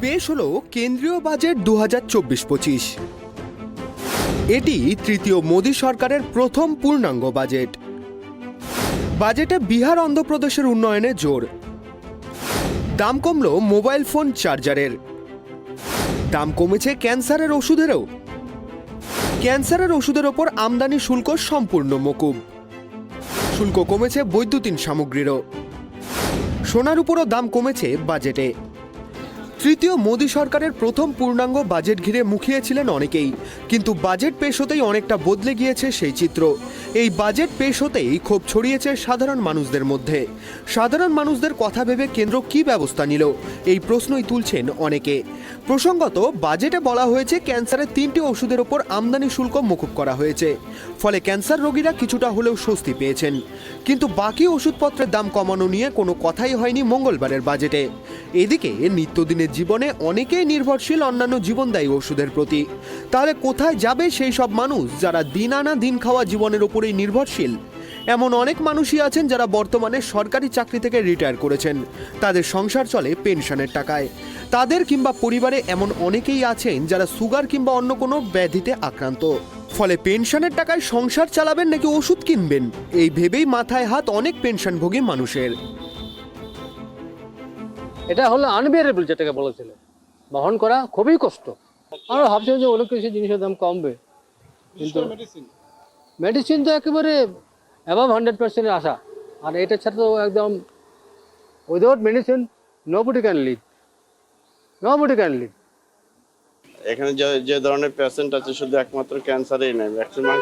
পেশ হলো কেন্দ্রীয় বাজেট দু হাজার চব্বিশ পঁচিশ এটি তৃতীয় মোদী সরকারের প্রথম পূর্ণাঙ্গ বাজেট। বাজেটে বিহার অন্ধ্রপ্রদেশের উন্নয়নে জোর। দাম কমল মোবাইল ফোন চার্জারের। দাম কমেছে ক্যান্সারের ওষুধেরও। ক্যান্সারের ওষুধের ওপর আমদানি শুল্ক সম্পূর্ণ মকুব। শুল্ক কমেছে বৈদ্যুতিন সামগ্রীরও। সোনার উপরও দাম কমেছে বাজেটে। তৃতীয় মোদী সরকারের প্রথম পূর্ণাঙ্গ বাজেট ঘিরে মুখিয়েছিলেন অনেকেই। কিন্তু বাজেট পেশ হতেই অনেকটা বদলে গিয়েছে সেই চিত্র। এই বাজেট পেশ হতেই ক্ষোভ ছড়িয়েছে সাধারণ মানুষদের মধ্যে। সাধারণ মানুষদের কথা ভেবে কেন্দ্র কী ব্যবস্থা নিল? এই প্রশ্নই তুলছেন অনেকে। প্রসঙ্গত, বাজেটে বলা হয়েছে ক্যান্সারের তিনটি ওষুধের ওপর আমদানি শুল্ক মকুব করা হয়েছে। ফলে ক্যান্সার রোগীরা কিছুটা হলেও স্বস্তি পেয়েছেন। কিন্তু বাকি ওষুধপত্রের দাম কমানো নিয়ে কোনো কথাই হয়নি মঙ্গলবারের বাজেটে। এদিকে নিত্যদিনের জীবনে অনেকেই নির্ভরশীল অন্যান্য জীবনদায়ী ওষুধের প্রতি। তাহলে কোথায় যাবে সেই সব মানুষ যারা দিন আনা দিন খাওয়া জীবনের ওপরেই নির্ভরশীল? এমন অনেক মানুষই আছেন যারা বর্তমানে সরকারি চাকরি থেকে রিটায়ার করেছেন। তাদের সংসার চলে পেনশনের টাকায়। তাদের কিংবা পরিবারে এমন অনেকেই আছেন যারা সুগার কিংবা অন্য কোনো ব্যাধিতে আক্রান্ত। ফলে পেনশনের টাকায় সংসার চালাবেন নাকি ওষুধ কিনবেন? এই ভেবেই মাথায় হাত অনেক পেনশনভোগী মানুষের। এটা হলো আনবিয়ারেবল যেটাকে বলেছিল। বহন করা খুবই কষ্ট। আমরা ভাবছিলাম যে অনেক কিছু জিনিসের দাম কমবে। কিন্তু মেডিসিন তো একেবারে অ্যাবাভ হান্ড্রেড পার্সেন্টের আশা। আর এটা ছাড়া তো একদম without medicine nobody can live nobody can live এখানে যে যে ধরনের পেশেন্ট আছে, শুধু একমাত্র ক্যান্সারেই নেই। ম্যাক্সিমাম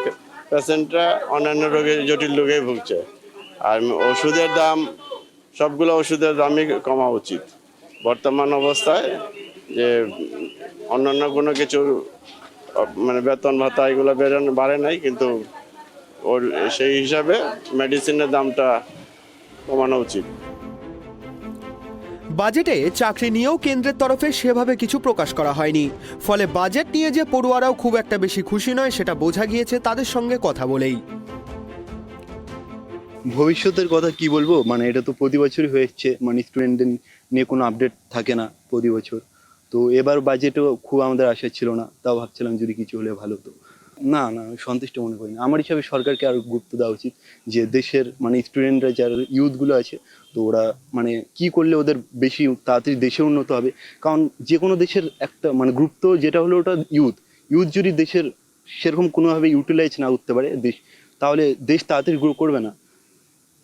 পেশেন্টরা অন্যান্য রোগে জটিল রোগে ভুগছে। আর ওষুধের দাম, সবগুলো ওষুধের দামই কমা উচিত। বর্তমান অবস্থায় যে অন্যান্য কোনো কিছু মানে বেতন ভাতা এগুলো বেড়ে বাড়ে নাই, কিন্তু ওর সেই হিসাবে মেডিসিনের দামটা কমানো উচিত। বাজেটে চাকরি নিয়েও কেন্দ্রের তরফে সেভাবে কিছু প্রকাশ করা হয়নি। ফলে বাজেট নিয়ে যে পড়ুয়ারাও খুব একটা বেশি খুশি নয়, সেটা বোঝা গিয়েছে তাদের সঙ্গে কথা বলেই। ভবিষ্যতের কথা কি বলব? মানে এটা তো প্রতি বছরই হয়ে এসছে। মানে স্টুডেন্টদের নিয়ে কোনো আপডেট থাকে না প্রতি বছর। তো এবার বাজেটও খুব আমাদের আশা ছিল না। তাও ভাবছিলাম যদি কিছু হলে ভালো হতো। না না, আমি সন্তুষ্ট মনে করি না। আমার হিসাবে সরকারকে আরও গুরুত্ব দেওয়া উচিত যে দেশের মানে স্টুডেন্টরা যারা ইউথগুলো আছে, তো ওরা মানে কি করলে ওদের বেশি তাড়াতাড়ি দেশে উন্নত হবে? কারণ যে কোনো দেশের একটা মানে গুরুত্ব যেটা হলো ওটা ইউথ ইউথ যদি দেশের সেরকম কোনোভাবে ইউটিলাইজ না করতে পারে দেশ, তাহলে দেশ তাড়াতাড়ি গ্রো করবে না।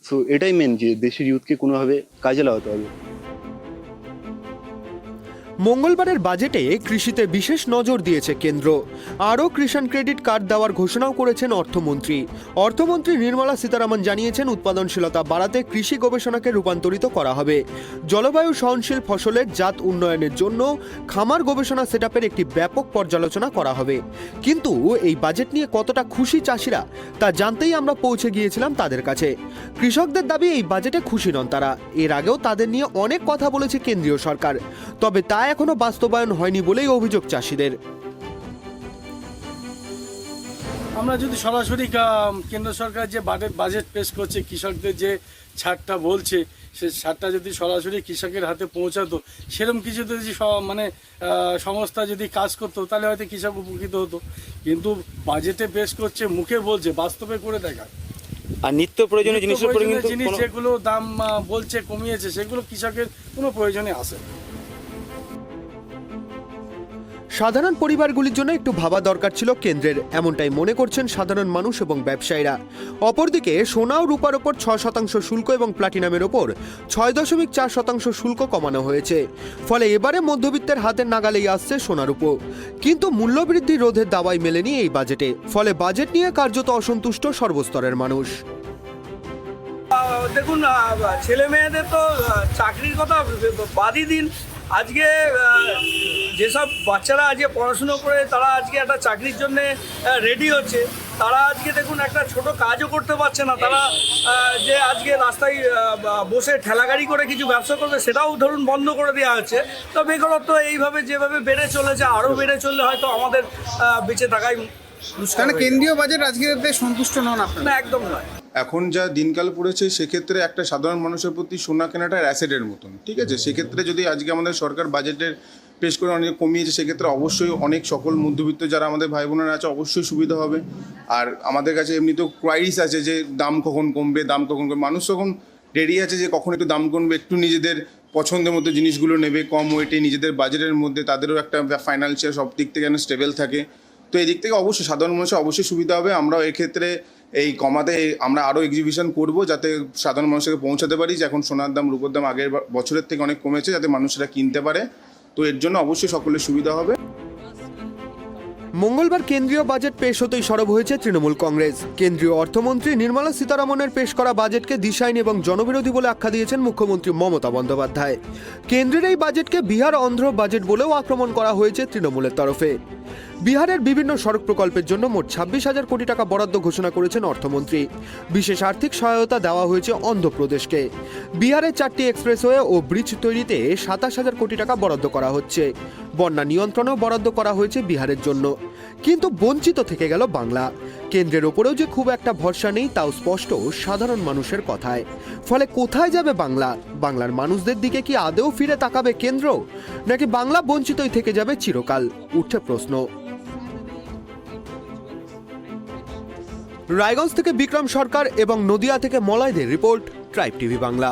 সো এটাই মেন যে দেশের ইউথকে কোনোভাবে কাজে লাগাতে হবে। মঙ্গলবারের বাজেটে কৃষিতে বিশেষ নজর দিয়েছে কেন্দ্র। আরও কিষাণ ক্রেডিট কার্ড দেওয়ার ঘোষণাও করেছেন অর্থমন্ত্রী। অর্থমন্ত্রী নির্মলা সীতারামন জানিয়েছেন, উৎপাদনশীলতা বাড়াতে কৃষি গবেষণাকে রূপান্তরিত করা হবে। জলবায়ু সহনশীল ফসলের জাত উন্নয়নের জন্য খামার গবেষণা সেট একটি ব্যাপক পর্যালোচনা করা হবে। কিন্তু এই বাজেট নিয়ে কতটা খুশি চাষিরা, তা জানতেই আমরা পৌঁছে গিয়েছিলাম তাদের কাছে। কৃষকদের দাবি, এই বাজেটে খুশি নন তারা। এর আগেও তাদের নিয়ে অনেক কথা বলেছে কেন্দ্রীয় সরকার। তবে তা এখনও বাস্তবায়ন হয়নি বলেই অভিযোগ চাষিদের। আমরা যদি সরাসরি কেন্দ্র সরকার যে বাজেট বাজেট পেশ করছে কৃষকদের যে ছাড়টা বলছে সে ছাড়টা যদি সরাসরি কৃষকের হাতে পৌঁছাতো সেরকম কিছু যদি মানে আহ, সংস্থা যদি কাজ করতো তাহলে হয়তো কৃষক উপকৃত হতো। কিন্তু বাজেটে পেশ করছে মুখে বলছে বাস্তবে করে দেখা আর নিত্য প্রয়োজনীয় জিনিসের উপরে জিনিস যেগুলো দাম বলছে কমিয়েছে সেগুলো কৃষকের কোনো প্রয়োজনে আসে না। সাধারণ পরিবারগুলির জন্য একটু ভাবা দরকার ছিল কেন্দ্রের। এমনটাই মনে করছেন সাধারণ মানুষ এবং ব্যবসায়ীরা। অপরদিকে সোনা ও রূপার ওপর ছয় শতাংশ শুল্ক এবং প্লাটিনামের ওপর ছয় দশমিক চার শতাংশ শুল্ক কমানো হয়েছে। ফলে এবারে মধ্যবিত্তের হাতের নাগালেই আসছে সোনার উপর। কিন্তু মূল্যবৃদ্ধি রোধের দাওয়াই মেলেনি এই বাজেটে। ফলে বাজেট নিয়ে কার্যত অসন্তুষ্ট সর্বস্তরের মানুষ। দেখুন ছেলে মেয়েদের তো চাকরির কথা বাদই দিন। আজকে যেসব বাচ্চারা আজকে পড়াশুনো করে তারা আজকে একটা চাকরির জন্য রেডি হচ্ছে তারা আজকে দেখুন একটা ছোট কাজও করতে পারছে না। তারা যে আজকে রাস্তায় বসে ঠেলাগাড়ি করে কিছু ব্যবসা করবে সেটাও ধরুন বন্ধ করে দেওয়া হচ্ছে। তো বেকারত্ব এইভাবে যেভাবে বেড়ে চলেছে আরও বেড়ে চললে হয়তো আমাদের বেঁচে থাকাই। কেন্দ্রীয় বাজেট আজকে সন্তুষ্ট নন আপনারা? না একদম নয়। এখন যা দিনকাল পড়েছে, সেক্ষেত্রে একটা সাধারণ মানুষের প্রতি সোনা কেনাটা অ্যাসেটের মতন, ঠিক আছে? সেক্ষেত্রে যদি আজকে আমাদের সরকার বাজেটের পেশ করে অনেক কমিয়েছে, সেক্ষেত্রে অবশ্যই অনেক সকল মধ্যবিত্ত যারা আমাদের ভাই বোনেরা আছে, অবশ্যই সুবিধা হবে। আর আমাদের কাছে এমনিতেও কোয়ারিস আছে যে, দাম কখন কমবে, দাম কখন কমবে। মানুষ তখন রেডি আছে যে, কখন একটু দাম কমবে, একটু নিজেদের পছন্দের মতো জিনিসগুলো নেবে, কম ওয়েটে নিজেদের বাজেটের মধ্যে, তাদেরও একটা ফাইন্যান্সিয়াল সব দিক থেকে যেন স্টেবল থাকে। তো এই দিক থেকে অবশ্যই, সাধারণ মানুষের অবশ্যই সুবিধা হবে। আমরাও এক্ষেত্রে এই কমাতে আমরা আরও এক্সিবিশন করব যাতে সাধারণ মানুষকে পৌঁছাতে পারি যে এখন সোনার দাম, রূপোর দাম আগের বছরের থেকে অনেক কমেছে যাতে মানুষরা কিনতে পারে। তো এর জন্য অবশ্যই সকলের সুবিধা হবে। মঙ্গলবার কেন্দ্রীয় বাজেট পেশ হতেই সরব হয়েছে তৃণমূল কংগ্রেস। কেন্দ্রীয় অর্থমন্ত্রী নির্মলা সীতারামনের পেশ করা বাজেটকে দিশাইন এবং জনবিরোধী বলে আখ্যা দিয়েছেন মুখ্যমন্ত্রী মমতা বন্দ্যোপাধ্যায়। কেন্দ্রের এই বাজেটকে বিহার অন্ধ্র বাজেট বলেও আক্রমণ করা হয়েছে তৃণমূলের তরফে। বিহারের বিভিন্ন সড়ক প্রকল্পের জন্য মোট ছাব্বিশ হাজার কোটি টাকা বরাদ্দ ঘোষণা করেছেন অর্থমন্ত্রী। বিশেষ আর্থিক সহায়তা দেওয়া হয়েছে অন্ধ্রপ্রদেশকে। বিহারের চারটি এক্সপ্রেসওয়ে ও ব্রিজ তৈরিতে সাতাশ হাজার কোটি টাকা বরাদ্দ করা হচ্ছে। বন্যা নিয়ন্ত্রণেও বরাদ্দ করা হয়েছে বিহারের জন্য। কিন্তু বঞ্চিত থেকে গেল বাংলা। কেন্দ্রের ওপরেও যে খুব একটা ভরসা নেই তাও স্পষ্ট সাধারণ মানুষের কথায়। ফলে কোথায় যাবে বাংলা? বাংলার মানুষদের দিকে কি আদেও ফিরে তাকাবে কেন্দ্র? নাকি বাংলা বঞ্চিতই থেকে যাবে চিরকাল? উঠে প্রশ্ন। রায়গঞ্জ থেকে বিক্রম সরকার এবং নদিয়া থেকে মলাইদের রিপোর্ট ট্রাইব টিভি বাংলা।